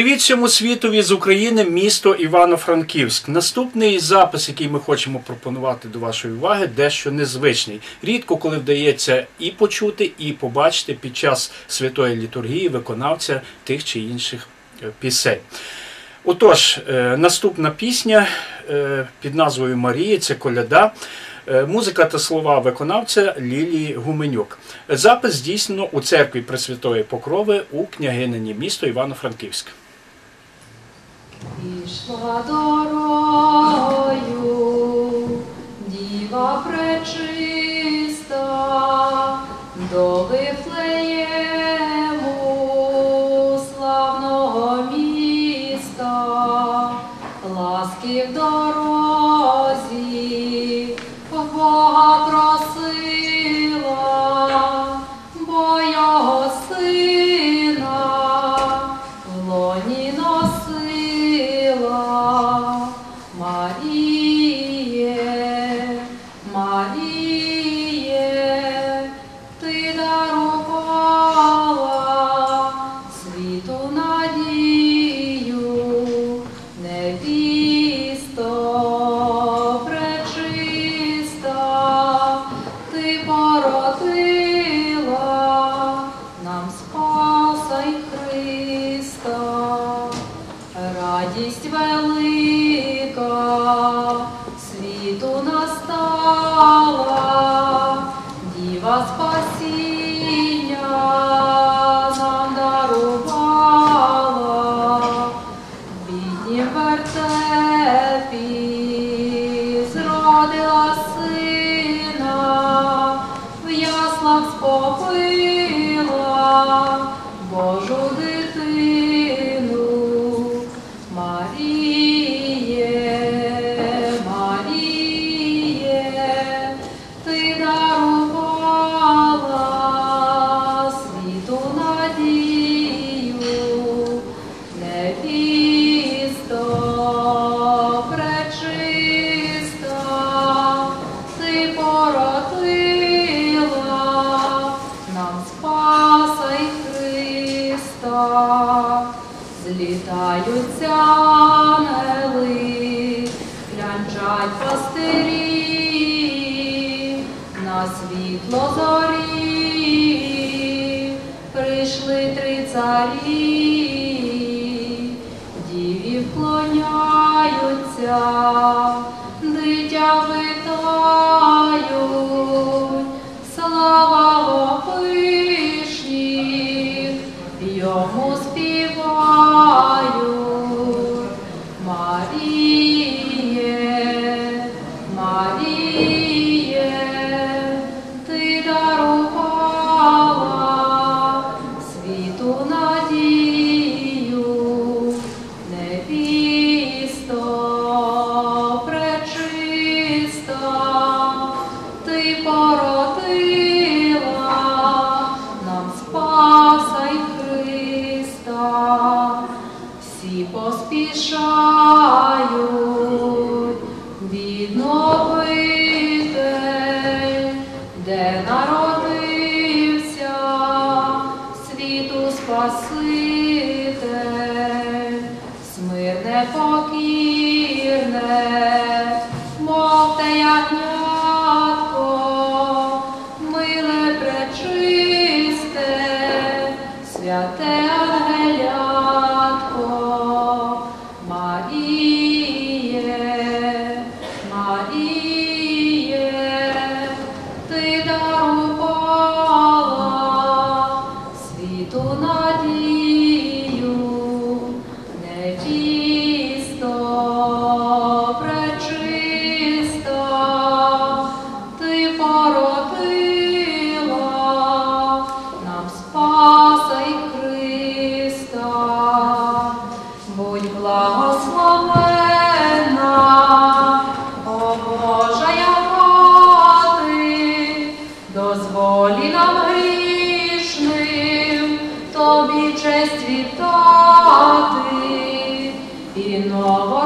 Привіт всьому світові з України, місто Івано-Франківськ. Наступний запис, який ми хочемо пропонувати до вашої уваги, дещо незвичний. Рідко коли вдається і почути, і побачити під час святої літургії виконавця тих чи інших е, пісень. Отож, е, наступна пісня е, під назвою Марія це коляда. Музика та слова виконавця Лілії Гуменюк. Запис здійснено у церкві Пресвятої Покрови у княгинині місто Івано-Франківськ. Пішла дорогою, діва пречиста, до Вифлеєму, ти дарувала світу надію, невісто пречиста, ти породила нам Спаса Христа. Злітаються пастирі, світло зорі прийшли три царі, діві вклоняються, дитя витають, слава вишніх, йому співають. Маріє, Маріє, смирне покірне, мов те ягнятко, миле пречисте, святе ангелятко, будь благословена, о Божая мати, дозволі нам грішним тобі честь вітати і ново